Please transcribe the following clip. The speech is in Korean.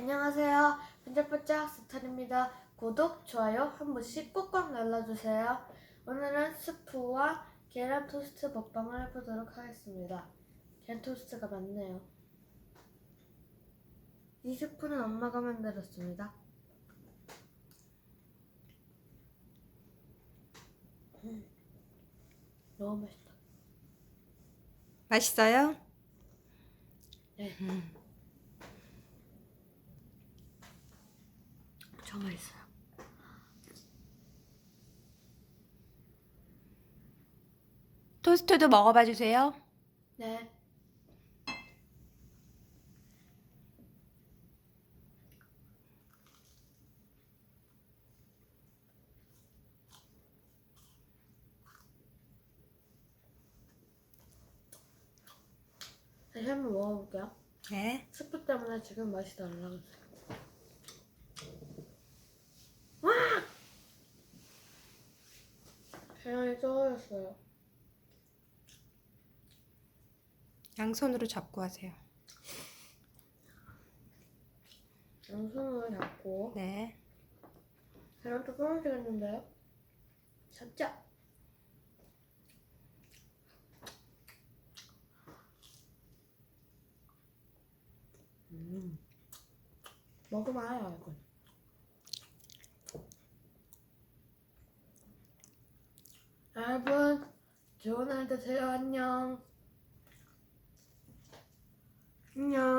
안녕하세요. 반짝반짝 스타입니다. 구독, 좋아요 한 번씩 꼭꼭 눌러주세요. 오늘은 스프와 계란 토스트 먹방을 해보도록 하겠습니다. 계란 토스트가 많네요. 이 스프는 엄마가 만들었습니다. 음, 너무 맛있다. 맛있어요? 네. 엄 청 맛있어요. 토스트도 먹어봐 주세요. 네. 다시 한번 먹어볼게요. 네. 스프 때문에 지금 맛이 달라졌어요. 와! 계란이 떨어졌어요. 양손으로 잡고 하세요. 양손으로 잡고 네. 계란도 떨어지겠는데요? 잡자. 음. 먹으면 알아요, 이건. 여러분, 좋은 하루 되세요. 안녕. 안녕.